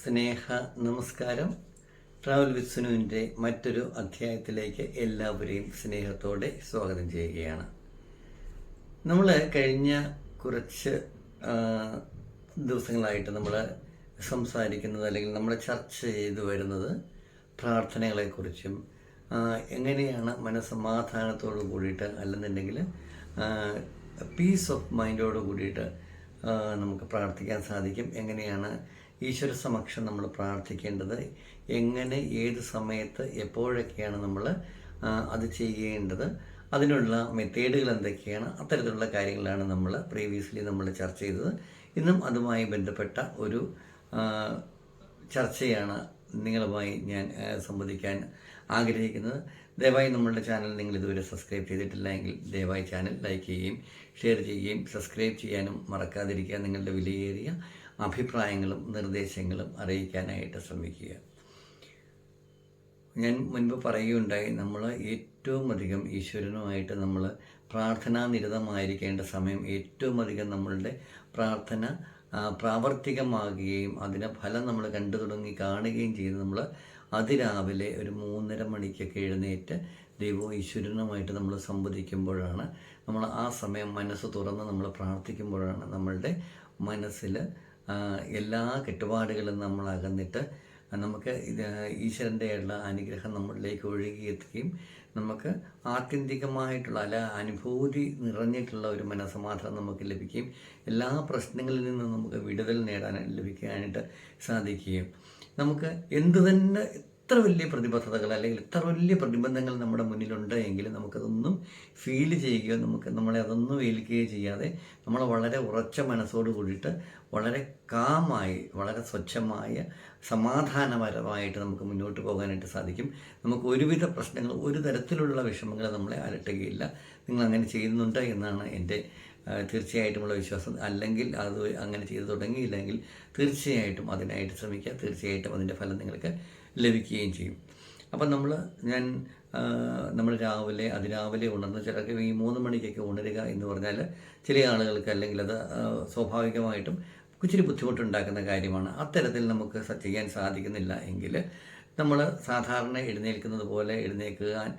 സ്നേഹ നമസ്കാരം. Travel with സുനുവിന്റെ മറ്റൊരു അധ്യായത്തിലേക്ക് എല്ലാവരെയും സ്നേഹത്തോടെ സ്വാഗതം ചെയ്യുകയാണ്. നമ്മൾ കഴിഞ്ഞ കുറച്ച് ദിവസങ്ങളായിട്ട് നമ്മൾ സംസാരിക്കുന്നത് അല്ലെങ്കിൽ നമ്മൾ ചർച്ച ചെയ്തു വരുന്നത് പ്രാർത്ഥനകളെക്കുറിച്ചും എങ്ങനെയാണ് മനസ്സമാധാനത്തോട് കൂടിയിട്ട് അല്ലെന്നുണ്ടെങ്കിൽ പീസ് ഓഫ് മൈൻഡോട് കൂടിയിട്ട് നമുക്ക് പ്രാർത്ഥിക്കാൻ സാധിക്കും. എങ്ങനെയാണ് ഈശ്വര സമക്ഷം നമ്മൾ പ്രാർത്ഥിക്കേണ്ടത് എങ്ങനെ ഏത് സമയത്ത് എപ്പോഴൊക്കെയാണ് നമ്മൾ അത് ചെയ്യേണ്ടത് അതിനുള്ള മെത്തേഡുകൾ എന്തൊക്കെയാണ് അത്തരത്തിലുള്ള കാര്യങ്ങളാണ് നമ്മൾ പ്രീവിയസ്ലി നമ്മൾ ചർച്ച ചെയ്തത്. ഇന്നും അതുമായി ബന്ധപ്പെട്ട ഒരു ചർച്ചയാണ് നിങ്ങളുമായി ഞാൻ സംവദിക്കാൻ ആഗ്രഹിക്കുന്നത്. ദയവായി നമ്മളുടെ ചാനൽ നിങ്ങൾ ഇതുവരെ സബ്സ്ക്രൈബ് ചെയ്തിട്ടില്ല എങ്കിൽ ദയവായി ചാനൽ ലൈക്ക് ചെയ്യുകയും ഷെയർ ചെയ്യുകയും സബ്സ്ക്രൈബ് ചെയ്യാനും മറക്കാതിരിക്കുക. നിങ്ങളുടെ വിലയേറിയ അഭിപ്രായങ്ങളും നിർദ്ദേശങ്ങളും അറിയിക്കാനായിട്ട് ശ്രമിക്കുക. ഞാൻ മുൻപ് പറയുകയുണ്ടായി നമ്മൾ ഏറ്റവും അധികം ഈശ്വരനുമായിട്ട് നമ്മൾ പ്രാർത്ഥനാനിരതമായിരിക്കേണ്ട സമയം ഏറ്റവും അധികം നമ്മളുടെ പ്രാർത്ഥന പ്രാവർത്തികമാകുകയും അതിനെ ഫലം നമ്മൾ കണ്ടു തുടങ്ങി കാണുകയും ചെയ്ത് നമ്മൾ അതിരാവിലെ ഒരു മൂന്നര മണിക്കൊക്കെ എഴുന്നേറ്റ് ദൈവവും ഈശ്വരനുമായിട്ട് നമ്മൾ സംവദിക്കുമ്പോഴാണ് നമ്മൾ ആ സമയം മനസ്സ് തുറന്ന് നമ്മൾ പ്രാർത്ഥിക്കുമ്പോഴാണ് നമ്മളുടെ മനസ്സിൽ എല്ലാ കെട്ടുപാടുകളും നമ്മൾ അകന്നിട്ട് നമുക്ക് ഇത് ഈശ്വരന്റെ ഉള്ള അനുഗ്രഹം നമ്മളിലേക്ക് ഒഴുകിയെത്തുകയും നമുക്ക് ആത്യന്തികമായിട്ടുള്ള അല്ല അനുഭൂതി നിറഞ്ഞിട്ടുള്ള ഒരു മനസ്സമാധാനം നമുക്ക് ലഭിക്കുകയും എല്ലാ പ്രശ്നങ്ങളിൽ നിന്നും നമുക്ക് വിടുതൽ നേടാൻ ലഭിക്കാനായിട്ട് സാധിക്കുകയും. നമുക്ക് എന്തു തന്നെ എത്ര വലിയ പ്രതിബദ്ധതകൾ അല്ലെങ്കിൽ എത്ര വലിയ പ്രതിബന്ധങ്ങൾ നമ്മുടെ മുന്നിലുണ്ട് എങ്കിലും നമുക്കതൊന്നും ഫീൽ ചെയ്യുകയോ നമുക്ക് നമ്മളെ അതൊന്നും ഏൽക്കുകയോ ചെയ്യാതെ നമ്മൾ വളരെ ഉറച്ച മനസ്സോട് കൂടിയിട്ട് വളരെ കാമായി വളരെ സ്വച്ഛമായ സമാധാനപരമായിട്ട് നമുക്ക് മുന്നോട്ട് പോകാനായിട്ട് സാധിക്കും. നമുക്ക് ഒരുവിധ പ്രശ്നങ്ങൾ ഒരു തരത്തിലുള്ള വിഷമങ്ങൾ നമ്മളെ അലട്ടുകയില്ല. നിങ്ങൾ അങ്ങനെ ചെയ്യുന്നുണ്ട് എന്നാണ് എന്റെ തീർച്ചയായിട്ടുമുള്ള വിശ്വാസം. അല്ലെങ്കിൽ അത് അങ്ങനെ ചെയ്തു തുടങ്ങിയില്ലെങ്കിൽ തീർച്ചയായിട്ടും അതിനായിട്ട് ശ്രമിക്കുക. തീർച്ചയായിട്ടും അതിന്റെ ഫലം നിങ്ങൾക്ക് ലഭിക്കുകയും ചെയ്യും. അപ്പം നമ്മൾ ഞാൻ നമ്മൾ രാവിലെ അതിരാവിലെ ഉണർന്ന് ചിലർക്ക് ഈ മൂന്ന് മണിക്കൊക്കെ ഉണരുക എന്ന് പറഞ്ഞാൽ ചില ആളുകൾക്ക് അല്ലെങ്കിൽ അത് സ്വാഭാവികമായിട്ടും ഇച്ചിരി ബുദ്ധിമുട്ടുണ്ടാക്കുന്ന കാര്യമാണ്. അത്തരത്തിൽ നമുക്ക് ചെയ്യാൻ സാധിക്കുന്നില്ല എങ്കിൽ നമ്മൾ സാധാരണ എഴുന്നേൽക്കുന്നത് പോലെ എഴുന്നേൽക്കാൻ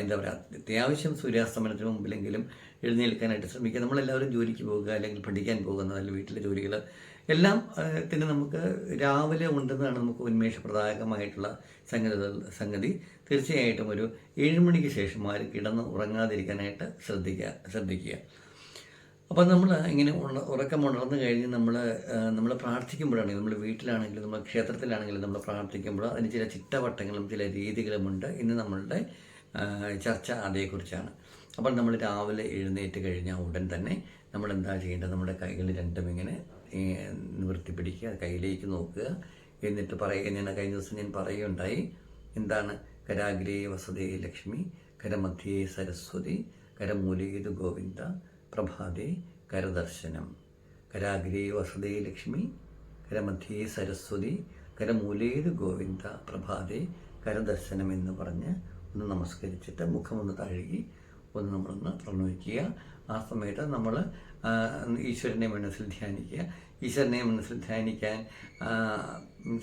എന്താ പറയുക അത്യാവശ്യം സൂര്യാസ്തമനത്തിന് മുമ്പിലെങ്കിലും എഴുന്നേൽക്കാനായിട്ട് ശ്രമിക്കുക. നമ്മളെല്ലാവരും ജോലിക്ക് പോകുക അല്ലെങ്കിൽ പഠിക്കാൻ പോകുന്നത് അല്ലെങ്കിൽ വീട്ടിലെ ജോലികൾ എല്ലാം തന്നെ നമുക്ക് രാവിലെ ഉണ്ടെന്നാണ് നമുക്ക് ഉന്മേഷപ്രദായകമായിട്ടുള്ള സംഗതി സംഗതി. തീർച്ചയായിട്ടും ഒരു ഏഴ് മണിക്ക് ശേഷം ആരും കിടന്ന് ഉറങ്ങാതിരിക്കാനായിട്ട് ശ്രദ്ധിക്കുക ശ്രദ്ധിക്കുക. അപ്പം നമ്മൾ ഇങ്ങനെ ഉണ ഉറക്കം ഉണർന്നു കഴിഞ്ഞ് നമ്മൾ നമ്മൾ പ്രാർത്ഥിക്കുമ്പോഴാണെങ്കിലും നമ്മൾ വീട്ടിലാണെങ്കിലും നമ്മൾ ക്ഷേത്രത്തിലാണെങ്കിലും നമ്മൾ പ്രാർത്ഥിക്കുമ്പോൾ അതിന് ചില ചിട്ടവട്ടങ്ങളും ചില രീതികളുമുണ്ട്. ഇന്ന് നമ്മളുടെ ചർച്ച അതേക്കുറിച്ചാണ്. അപ്പോൾ നമ്മൾ രാവിലെ എഴുന്നേറ്റ് കഴിഞ്ഞാൽ ഉടൻ തന്നെ നമ്മൾ എന്താ ചെയ്യേണ്ടത്? നമ്മുടെ കൈകൾ രണ്ടും ഇങ്ങനെ ഈ, നിവർത്തി പിടിക്കുക കയ്യിലേക്ക് നോക്കുക. എന്നിട്ട് പറയുക ഞാൻ കഴിഞ്ഞ ദിവസം ഞാൻ പറയുകയുണ്ടായി. എന്താണ്? കരാഗ്രേ വസതേ ലക്ഷ്മി കരമധ്യേ സരസ്വതി കരമൂലേതു ഗോവിന്ദ പ്രഭാതേ കരദർശനം. കരാഗ്രേ വസതേ ലക്ഷ്മി കരമധ്യേ സരസ്വതി കരമൂലേതു ഗോവിന്ദ പ്രഭാതേ കരദർശനം എന്ന് പറഞ്ഞ് ഒന്ന് നമസ്കരിച്ചിട്ട് മുഖമൊന്ന് തഴുകി ഒന്ന് നമ്മളൊന്ന് പ്രണമിക്കുക ആ സമയത്ത് നമ്മൾ ഈശ്വരനെ മനസ്സിൽ ധ്യാനിക്കുക. ഈശ്വരനെ മനസ്സിൽ ധ്യാനിക്കാൻ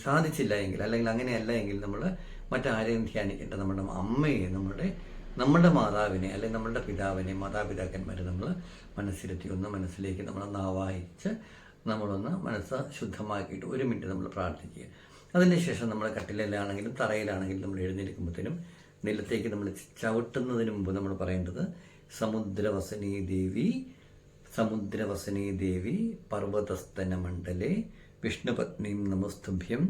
സാധിച്ചില്ല എങ്കിൽ അല്ലെങ്കിൽ അങ്ങനെയല്ല എങ്കിൽ നമ്മൾ മറ്റാരെയും ധ്യാനിക്കേണ്ട നമ്മുടെ അമ്മയെ നമ്മുടെ നമ്മുടെ മാതാവിനെ അല്ലെങ്കിൽ നമ്മുടെ പിതാവിനെ മാതാപിതാക്കന്മാരെ നമ്മൾ മനസ്സിലെത്തി ഒന്ന് മനസ്സിലേക്ക് നമ്മൾ നാവായിച്ച് നമ്മളൊന്ന് മനസ്സ് ശുദ്ധമാക്കിയിട്ട് ഒരു മിനിറ്റ് നമ്മൾ പ്രാർത്ഥിക്കുക. അതിനുശേഷം നമ്മൾ കട്ടിലിലാണെങ്കിലും തറയിലാണെങ്കിലും നമ്മൾ എഴുന്നേൽക്കുമ്പോഴത്തേനും നിലത്തേക്ക് നമ്മൾ ചവിട്ടുന്നതിന് മുമ്പ് നമ്മൾ പറയേണ്ടത് സമുദ്രവസനീ ദേവി സമുദ്രവസനീ ദേവി പർവതസ്തന മണ്ഡലേ വിഷ്ണുപത്നിം നമസ്തുഭ്യം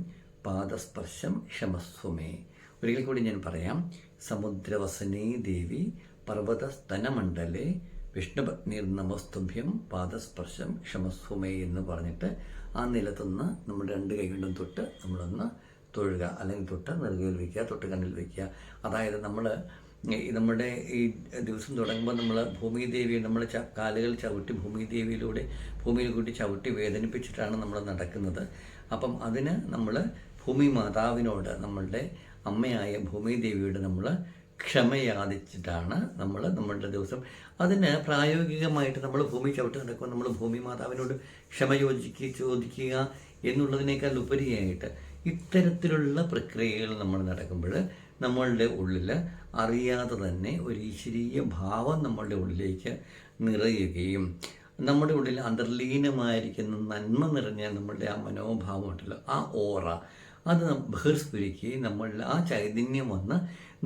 പാദസ്പർശം ക്ഷമസ്വമേ. ഒരിക്കൽ കൂടി ഞാൻ പറയാം സമുദ്രവസനീ ദേവി പർവതസ്തനമണ്ഡലേ വിഷ്ണുപത്നിർ നമസ്തുഭ്യം പാദസ്പർശം ക്ഷമസ്വമേ എന്ന് പറഞ്ഞിട്ട് ആ നിലത്തുനിന്ന് നമ്മൾ രണ്ട് കൈകൊണ്ടും തൊട്ട് നമ്മളൊന്ന് തൊഴുക. അല്ലെങ്കിൽ തൊട്ട് നെറുകയിൽ വയ്ക്കുക തൊട്ട് കണ്ണിൽ വയ്ക്കുക അതായത് നമ്മൾ നമ്മുടെ ഈ ദിവസം തുടങ്ങുമ്പോൾ നമ്മൾ ഭൂമിദേവി നമ്മൾ ച കാലുകൾ ചവിട്ടി ഭൂമിദേവിയിലൂടെ ഭൂമിയിൽ കൂട്ടി ചവിട്ടി വേദനിപ്പിച്ചിട്ടാണ് നമ്മൾ നടക്കുന്നത്. അപ്പം അതിന് നമ്മൾ ഭൂമി മാതാവിനോട് നമ്മളുടെ അമ്മയായ ഭൂമിദേവിയോട് നമ്മൾ ക്ഷമയാദിച്ചിട്ടാണ് നമ്മൾ നമ്മളുടെ ദിവസം. അതിന് പ്രായോഗികമായിട്ട് നമ്മൾ ഭൂമി ചവിട്ടി നടക്കുമ്പോൾ നമ്മൾ ഭൂമി മാതാവിനോട് ക്ഷമ യോജിക്കുക ചോദിക്കുക എന്നുള്ളതിനേക്കാൾ ഉപരിയായിട്ട് ഇത്തരത്തിലുള്ള പ്രക്രിയകൾ നമ്മൾ നടക്കുമ്പോൾ നമ്മളുടെ ഉള്ളിൽ അറിയാതെ തന്നെ ഒരു ഈശ്വരീയ ഭാവം നമ്മളുടെ ഉള്ളിലേക്ക് നിറയുകയും നമ്മുടെ ഉള്ളിൽ അന്തർലീനമായിരിക്കുന്ന നന്മ നിറഞ്ഞ നമ്മളുടെ ആ മനോഭാവം ഉണ്ടല്ലോ ആ ഓറ അത് ബഹിർസ്ഫുരിക്കുകയും നമ്മളിൽ ആ ചൈതന്യം വന്ന്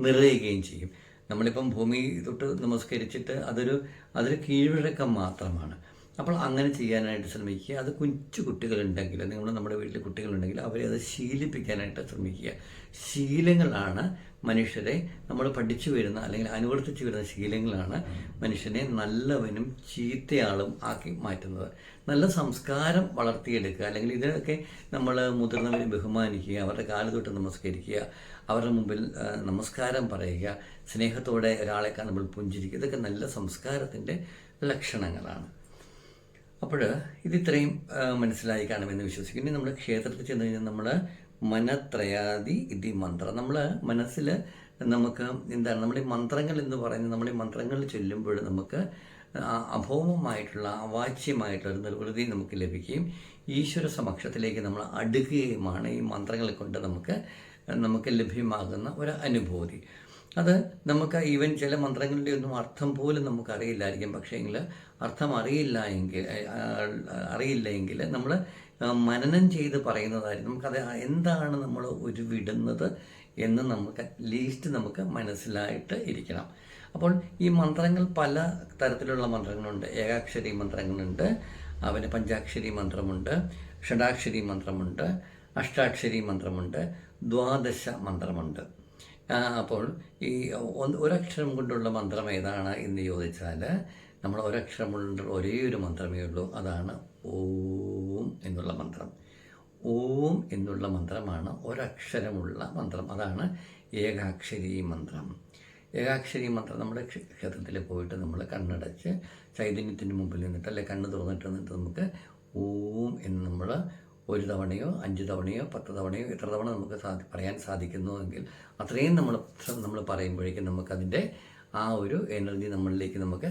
നിറയുകയും ചെയ്യും. നമ്മളിപ്പം ഭൂമി തൊട്ട് നമസ്കരിച്ചിട്ട് അതൊരു അതൊരു കീഴ്വഴക്കം മാത്രമാണ്. അപ്പോൾ അങ്ങനെ ചെയ്യാനായിട്ട് ശ്രമിക്കുക. അത് കൊച്ചു കുട്ടികളുണ്ടെങ്കിൽ നിങ്ങൾ നമ്മുടെ വീട്ടിൽ കുട്ടികളുണ്ടെങ്കിൽ അവരെ അത് ശീലിപ്പിക്കാനായിട്ട് ശ്രമിക്കുക. ശീലങ്ങളാണ് മനുഷ്യരെ നമ്മൾ പഠിച്ചു വരുന്ന അല്ലെങ്കിൽ അനുവർത്തിച്ചു വരുന്ന ശീലങ്ങളാണ് മനുഷ്യനെ നല്ലവനും ചീത്തയാളും ആക്കി മാറ്റുന്നത്. നല്ല സംസ്കാരം വളർത്തിയെടുക്കുക അല്ലെങ്കിൽ ഇതിനൊക്കെ നമ്മൾ മുതിർന്നവരെ ബഹുമാനിക്കുക അവരുടെ കാൽ തൊട്ട് നമസ്കരിക്കുക അവരുടെ മുമ്പിൽ നമസ്കാരം പറയുക സ്നേഹത്തോടെ ഒരാളെ കാണുമ്പോൾ പുഞ്ചിരിക്കുക ഇതൊക്കെ നല്ല സംസ്കാരത്തിന്റെ ലക്ഷണങ്ങളാണ്. അപ്പോൾ ഇതിത്രയും മനസ്സിലായി കാണുമെന്ന് വിശ്വസിക്കുന്നു. നമ്മൾ ക്ഷേത്രത്തിൽ ചെന്ന് കഴിഞ്ഞാൽ നമ്മൾ മനത്രയാദി ഇതി മന്ത്രം. നമ്മൾ മനസ്സിൽ നമുക്ക് എന്താണ് നമ്മുടെ മന്ത്രങ്ങൾ എന്ന് പറയുന്നത് നമ്മുടെ മന്ത്രങ്ങൾ ചൊല്ലുമ്പോൾ നമുക്ക് അഭൗമമായിട്ടുള്ള അവാച്യമായിട്ടുള്ള ഒരു നിർവൃതി നമുക്ക് ലഭിക്കുകയും ഈശ്വര സമക്ഷത്തിലേക്ക് നമ്മൾ അടുക്കുകയുമാണ് ഈ മന്ത്രങ്ങളെ കൊണ്ട് നമുക്ക് നമുക്ക് ലഭ്യമാകുന്ന ഒരു അനുഭൂതി. അത് നമുക്ക് ഈവൻ ചില മന്ത്രങ്ങളുടെ ഒന്നും അർത്ഥം പോലും നമുക്ക് അറിയില്ലായിരിക്കും പക്ഷേ എങ്കിൽ അർത്ഥം അറിയില്ല എങ്കിൽ അറിയില്ല എങ്കിൽ നമ്മൾ മനനം ചെയ്ത് പറയുന്നതായിരിക്കും. നമുക്കത് എന്താണ് നമ്മൾ ഒരു വിടുന്നത് എന്ന് നമുക്ക് ലീസ്റ്റ് നമുക്ക് മനസ്സിലായിട്ട് ഇരിക്കണം. അപ്പോൾ ഈ മന്ത്രങ്ങൾ പല തരത്തിലുള്ള മന്ത്രങ്ങളുണ്ട്. ഏകാക്ഷരി മന്ത്രങ്ങളുണ്ട് അവന് പഞ്ചാക്ഷരി മന്ത്രമുണ്ട് ഷഡാക്ഷരി മന്ത്രമുണ്ട് അഷ്ടാക്ഷരി മന്ത്രമുണ്ട് ദ്വാദശ മന്ത്രമുണ്ട്. അപ്പോൾ ഈ ഒരക്ഷരം കൊണ്ടുള്ള മന്ത്രം ഏതാണ് എന്ന് ചോദിച്ചാൽ നമ്മൾ ഒരക്ഷരം കൊണ്ട് ഒരേ ഒരു മന്ത്രമേ ഉള്ളൂ. അതാണ് ഓം എന്നുള്ള മന്ത്രം. ഓം എന്നുള്ള മന്ത്രമാണ് ഒരക്ഷരമുള്ള മന്ത്രം. അതാണ് ഏകാക്ഷരി മന്ത്രം. ഏകാക്ഷരി മന്ത്രം നമ്മുടെ ക്ഷ- ക്ഷേത്രത്തിൽ പോയിട്ട് നമ്മൾ കണ്ണടച്ച് ചൈതന്യത്തിന്റെ മുമ്പിൽ നിന്നിട്ട് അല്ലെ കണ്ണ് തുറന്നിട്ട് നിന്നിട്ട് നമുക്ക് ഓം എന്ന് നമ്മൾ ഒരു തവണയോ അഞ്ച് തവണയോ പത്ത് തവണയോ എത്ര തവണ നമുക്ക് സാധി പറയാൻ സാധിക്കുന്നുവെങ്കിൽ അത്രയും നമ്മൾ നമ്മൾ പറയുമ്പോഴേക്കും നമുക്കതിന്റെ ആ ഒരു എനർജി നമ്മളിലേക്ക് നമുക്ക്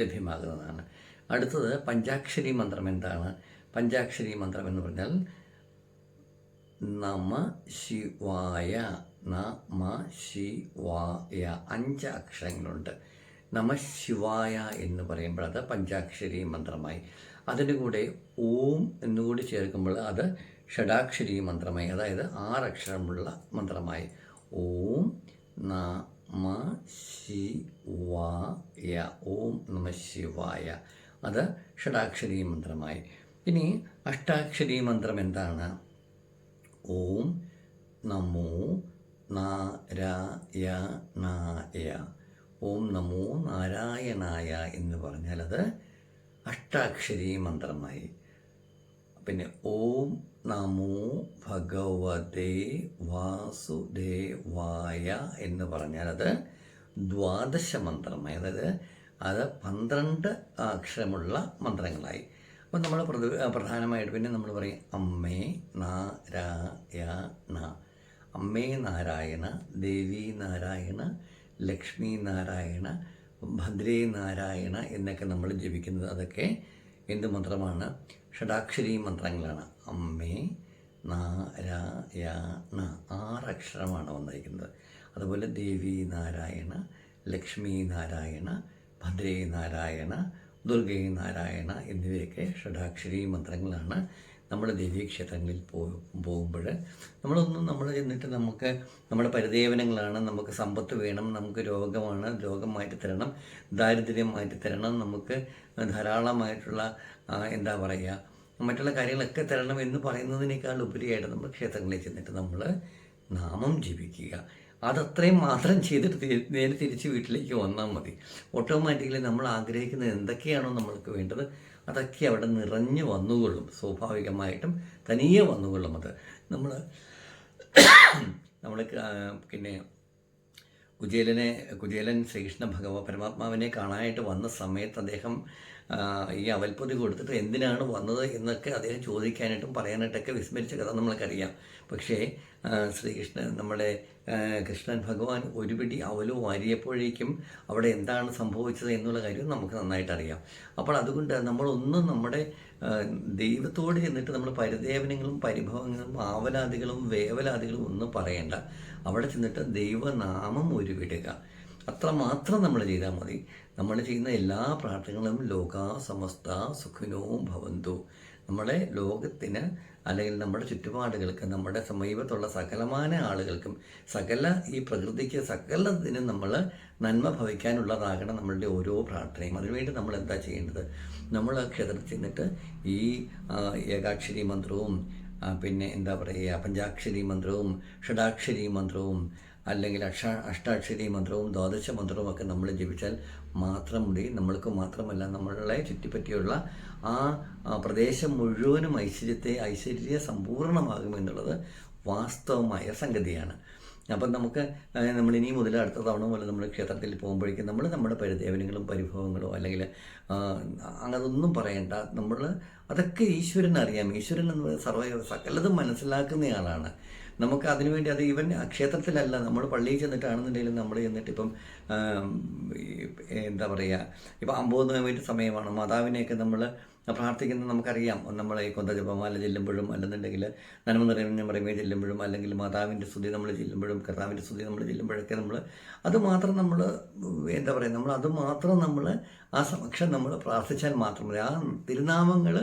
ലഭ്യമാകുന്നതാണ്. അടുത്തത് പഞ്ചാക്ഷരി മന്ത്രം എന്താണ്? പഞ്ചാക്ഷരി മന്ത്രം എന്ന് പറഞ്ഞാൽ നമ ശിവായ നമ ശിവായ അഞ്ച് അക്ഷരങ്ങളുണ്ട്. നമ ശിവായ എന്ന് പറയുമ്പോൾ അത് പഞ്ചാക്ഷരി മന്ത്രമായി. അതിന്റെ കൂടെ ഓം എന്നുകൂടി ചേർക്കുമ്പോൾ അത് ഷഡാക്ഷരി മന്ത്രമായി അതായത് ആറക്ഷരമുള്ള മന്ത്രമായി. ഓം നമ ശിവായ ഓം നമ ശിവായ. അത് ഷഡാക്ഷരി മന്ത്രമായി. ഇനി അഷ്ടാക്ഷരി മന്ത്രം എന്താണ്? ഓം നമോ നാരായണായ ഓം നമോ നാരായണായ എന്ന് പറഞ്ഞാൽ അത് അഷ്ടാക്ഷരി മന്ത്രമായി. പിന്നെ ഓം നമോ ഭഗവതേ വാസുദേവായ എന്ന് പറഞ്ഞാൽ അത് ദ്വാദശ മന്ത്രമായി. അതായത് അത് പന്ത്രണ്ട് അക്ഷരമുള്ള മന്ത്രങ്ങളായി. അപ്പം നമ്മൾ പ്രധാനമായിട്ട് പിന്നെ നമ്മൾ പറയും അമ്മേ നാരായണ. അമ്മേ നാരായണ ദേവി നാരായണ ലക്ഷ്മി നാരായണ ഭദ്രേ നാരായണ എന്നൊക്കെ നമ്മൾ ജപിക്കുന്നത്. അതൊക്കെ എന്ത് മന്ത്രമാണ്. ഷഡാക്ഷരി മന്ത്രങ്ങളാണ്. അമ്മേ നാരായണ ആറക്ഷരമാണ് വന്നിരിക്കുന്നത്. അതുപോലെ ദേവി നാരായണ ലക്ഷ്മി നാരായണ ഭദ്രേ നാരായണ ദുർഗേ നാരായണ എന്നിവയൊക്കെ ഷഡാക്ഷരി മന്ത്രങ്ങളാണ്. നമ്മൾ ദേവീക്ഷേത്രങ്ങളിൽ പോകുമ്പോൾ നമ്മളൊന്നും നമ്മൾ ചെന്നിട്ട് നമുക്ക് നമ്മുടെ പരിദേവനങ്ങളാണ് നമുക്ക് സമ്പത്ത് വേണം നമുക്ക് രോഗമാണ് രോഗം മാറ്റിത്തരണം ദാരിദ്ര്യം മാറ്റിത്തരണം നമുക്ക് ധാരാളമായിട്ടുള്ള എന്താ പറയുക മറ്റുള്ള കാര്യങ്ങളൊക്കെ തരണം എന്ന് പറയുന്നതിനേക്കാൾ ഉപരിയായിട്ട് നമ്മൾ ക്ഷേത്രങ്ങളിൽ ചെന്നിട്ട് നമ്മൾ നാമം ജപിക്കുക. അതത്രയും മാത്രം ചെയ്തിട്ട് നേരെ തിരിച്ച് വീട്ടിലേക്ക് വന്നാൽ മതി. ഓട്ടോമാറ്റിക്കലി നമ്മൾ ആഗ്രഹിക്കുന്നത് എന്തൊക്കെയാണോ നമ്മൾക്ക് വേണ്ടത് അതൊക്കെ അവിടെ നിറഞ്ഞു വന്നുകൊള്ളും. സ്വാഭാവികമായിട്ടും തനിയെ വന്നുകൊള്ളും അത്. നമ്മൾ നമ്മൾ പിന്നെ കുചേലനെ കുചേലൻ ശ്രീകൃഷ്ണ ഭഗവ പരമാത്മാവിനെ കാണാനായിട്ട് വന്ന സമയത്ത് അദ്ദേഹം ഈ അവൽപ്പൊതി കൊടുത്തിട്ട് എന്തിനാണ് വന്നത് എന്നൊക്കെ അദ്ദേഹം ചോദിക്കാനായിട്ടും പറയാനായിട്ടൊക്കെ വിസ്മരിച്ച കഥ നമ്മൾക്കറിയാം. പക്ഷേ ശ്രീകൃഷ്ണൻ നമ്മുടെ കൃഷ്ണൻ ഭഗവാൻ ഒരു പിടി അവലു വാരിയപ്പോഴേക്കും അവിടെ എന്താണ് സംഭവിച്ചത് എന്നുള്ള കാര്യം നമുക്ക് നന്നായിട്ട് അറിയാം അപ്പോൾ അതുകൊണ്ട് നമ്മളൊന്നും നമ്മുടെ ദൈവത്തോട് ചെന്നിട്ട് നമ്മൾ പരിദേവനങ്ങളും പരിഭവങ്ങളും ആവലാദികളും വേവലാദികളും ഒന്നും പറയേണ്ട. അവിടെ ചെന്നിട്ട് ദൈവനാമം ഉരുവിടുക. അത്ര മാത്രം നമ്മൾ ചെയ്താൽ മതി. നമ്മൾ ചെയ്യുന്ന എല്ലാ പ്രാർത്ഥനകളും ലോക സമസ്ത സുഖിനവും ഭവന്തു. നമ്മുടെ ലോകത്തിന് അല്ലെങ്കിൽ നമ്മുടെ ചുറ്റുപാടുകൾക്ക് നമ്മുടെ സമീപത്തുള്ള സകലമാന ആളുകൾക്കും സകല ഈ പ്രകൃതിക്ക് സകലത്തിനും നമ്മൾ നന്മ ഭവിക്കാനുള്ളതാകണം നമ്മളുടെ ഓരോ പ്രാർത്ഥനയും. അതിനുവേണ്ടി നമ്മൾ എന്താ ചെയ്യേണ്ടത്? നമ്മൾ ക്ഷേത്രത്തിൽ ചെന്നിട്ട് ഈ ഏകാക്ഷരി മന്ത്രവും പിന്നെ എന്താ പറയുക പഞ്ചാക്ഷരി മന്ത്രവും ഷഡാക്ഷരി മന്ത്രവും അല്ലെങ്കിൽ അക്ഷ അഷ്ടാക്ഷരി മന്ത്രവും ദ്വാദശ മന്ത്രവും ഒക്കെ നമ്മൾ ജപിച്ചാൽ മാത്രം മതി നമ്മൾക്ക് മാത്രമല്ല നമ്മളെ ചുറ്റിപ്പറ്റിയുള്ള ആ പ്രദേശം മുഴുവനും ഐശ്വര്യത്തെ ഐശ്വര്യ സമ്പൂർണമാകുമെന്നുള്ളത് വാസ്തവമായ സംഗതിയാണ്. അപ്പം നമുക്ക് നമ്മൾ ഇനി മുതൽ അടുത്ത തവണ പോലെ നമ്മൾ ക്ഷേത്രത്തിൽ പോകുമ്പോഴേക്കും നമ്മൾ നമ്മുടെ പരിദേവനങ്ങളും പരിഭവങ്ങളോ അല്ലെങ്കിൽ അങ്ങനൊന്നും പറയണ്ട. നമ്മൾ അതൊക്കെ ഈശ്വരൻ അറിയാം. ഈശ്വരൻ എന്ന് സർവ സകലതും മനസ്സിലാക്കുന്നയാളാണ് നമുക്ക് അതിനുവേണ്ടി അത് ഈവൻ ക്ഷേത്രത്തിലല്ല. നമ്മൾ പള്ളിയിൽ ചെന്നിട്ടാണെന്നുണ്ടെങ്കിലും നമ്മൾ ചെന്നിട്ട് ഇപ്പം എന്താ പറയുക ഇപ്പം അമ്പത് സമയമാണ്. മാതാവിനെയൊക്കെ നമ്മൾ പ്രാർത്ഥിക്കുന്നത് നമുക്കറിയാം. നമ്മൾ ഈ കൊന്ത ജപമാല ചെല്ലുമ്പോഴും അല്ലെന്നുണ്ടെങ്കിൽ നന്മ നിറയുന്ന പറയുമ്പോൾ ചെല്ലുമ്പോഴും അല്ലെങ്കിൽ മാതാവിന്റെ സ്തുതി നമ്മൾ ചെല്ലുമ്പോഴും കർത്താവിന്റെ സ്തുതി നമ്മൾ ചെല്ലുമ്പോഴൊക്കെ നമ്മൾ അതുമാത്രം നമ്മൾ എന്താ പറയുക നമ്മൾ അതുമാത്രം നമ്മൾ ആ സമക്ഷം നമ്മൾ പ്രാർത്ഥിച്ചാൽ മാത്രം മതി. ആ തിരുനാമങ്ങൾ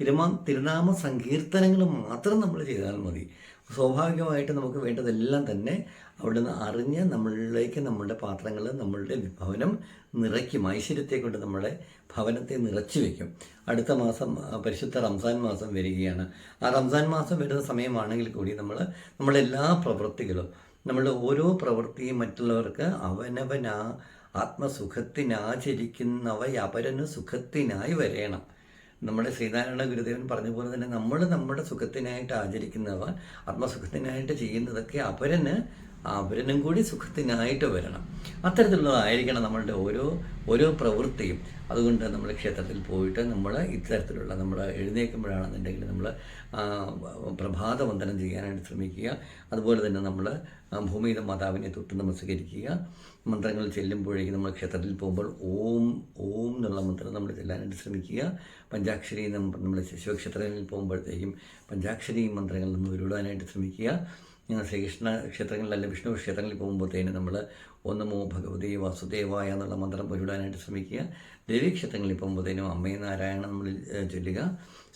തിരുമാ തിരുനാമ സങ്കീർത്തനങ്ങൾ മാത്രം നമ്മൾ ചെയ്താൽ മതി. സ്വാഭാവികമായിട്ട് നമുക്ക് വേണ്ടതെല്ലാം തന്നെ അവിടെ നിന്ന് അറിഞ്ഞ് നമ്മളിലേക്ക് നമ്മളുടെ പാത്രങ്ങൾ നമ്മളുടെ ഭവനം നിറയ്ക്കും. ഐശ്വര്യത്തെ കൊണ്ട് നമ്മുടെ ഭവനത്തെ നിറച്ചു വയ്ക്കും അടുത്ത മാസം പരിശുദ്ധ റംസാൻ മാസം വരികയാണ്. ആ റംസാൻ മാസം വരുന്ന സമയമാണെങ്കിൽ കൂടി നമ്മൾ നമ്മുടെ എല്ലാ പ്രവൃത്തികളും നമ്മളുടെ ഓരോ പ്രവൃത്തിയും മറ്റുള്ളവർക്ക് അവനവനാ ആത്മസുഖത്തിനാചരിക്കുന്നവ അപരന് സുഖത്തിനായി വരേണം. നമ്മുടെ ശ്രീനാരായണ ഗുരുദേവൻ പറഞ്ഞ പോലെ തന്നെ നമ്മൾ നമ്മുടെ സുഖത്തിനായിട്ട് ആചരിക്കുന്നവ ആത്മസുഖത്തിനായിട്ട് ചെയ്യുന്നതൊക്കെ അപരന് അപരനും കൂടി സുഖത്തിനായിട്ട് വരണം. അത്തരത്തിലുള്ളതായിരിക്കണം നമ്മളുടെ ഓരോ ഓരോ പ്രവൃത്തിയും. അതുകൊണ്ട് നമ്മൾ ക്ഷേത്രത്തിൽ പോയിട്ട് നമ്മൾ ഇത്തരത്തിലുള്ള നമ്മൾ എഴുന്നേൽക്കുമ്പോഴാണെന്നുണ്ടെങ്കിൽ നമ്മൾ പ്രഭാത വന്ദനം ചെയ്യാനായിട്ട് ശ്രമിക്കുക. അതുപോലെ തന്നെ നമ്മൾ ഭൂമിയിലെ മാതാവിനെ തൊട്ട് നമസ്കരിക്കുക മന്ത്രങ്ങൾ ചെല്ലുമ്പോഴേക്കും നമ്മൾ ക്ഷേത്രത്തിൽ പോകുമ്പോൾ ഓം ഓം എന്നുള്ള മന്ത്രം നമ്മൾ ചെല്ലാനായിട്ട് ശ്രമിക്കുക. പഞ്ചാക്ഷരി നമ്മൾ ശിവക്ഷേത്രങ്ങളിൽ പോകുമ്പോഴത്തേക്കും പഞ്ചാക്ഷരി മന്ത്രങ്ങൾ നമ്മൾ ഉരുടാനായിട്ട് ശ്രമിക്കുക. ശ്രീകൃഷ്ണ ക്ഷേത്രങ്ങളിൽ അല്ലെങ്കിൽ വിഷ്ണു ക്ഷേത്രങ്ങളിൽ പോകുമ്പോഴത്തേന് നമ്മൾ ഒന്നമോ ഭഗവതി വാസുദേവായ എന്നുള്ള മന്ത്രം ഉരുടാനായിട്ട് ശ്രമിക്കുക. ദേവീക്ഷേത്രങ്ങളിൽ പോകുമ്പോഴത്തേനും അമ്മയെ നാരായണ നമ്മൾ ചൊല്ലുക.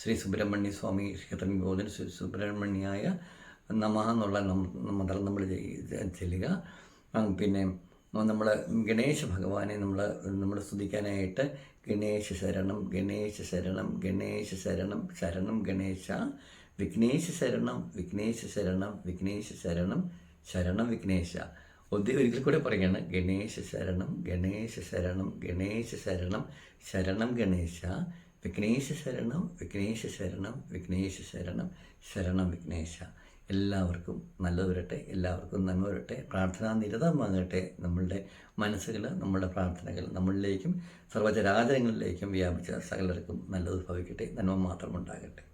ശ്രീ സുബ്രഹ്മണ്യ സ്വാമി ക്ഷേത്രങ്ങളിൽ പോകുന്നതിന് ശ്രീ സുബ്രഹ്മണ്യായ നമ എന്നുള്ള മന്ത്രം നമ്മൾ ചെല്ലുക. പിന്നെ നമ്മൾ ഗണേശ ഭഗവാനെ നമ്മൾ നമ്മൾ സ്തുതിക്കാനായിട്ട് ഗണേശ ശരണം ഗണേശ ശരണം ഗണേശ ശരണം ശരണം ഗണേശ വിഘ്നേശ ശരണം വിഘ്നേശ ശരണം വിഘ്നേശ ശരണം ശരണം വിഘ്നേശ. ഒരിക്കൽ കൂടെ പറയുകയാണ്. ഗണേശ ശരണം ഗണേശ ശരണം ഗണേശ ശരണം ശരണം ഗണേശ. വിഘ്നേശ ശരണം വിഘ്നേശ ശരണം വിഘ്നേശ ശരണം ശരണം വിഘ്നേശ. എല്ലാവർക്കും നല്ലത് വരട്ടെ എല്ലാവർക്കും നന്മ വരട്ടെ. പ്രാർത്ഥനാ നിരതമാകട്ടെ നമ്മളുടെ മനസ്സുകൾ നമ്മളുടെ പ്രാർത്ഥനകൾ നമ്മളിലേക്കും സർവചരാചരങ്ങളിലേക്കും വ്യാപിച്ച സകലർക്കും നല്ലത് ഭവിക്കട്ടെ നന്മ മാത്രം ഉണ്ടാകട്ടെ.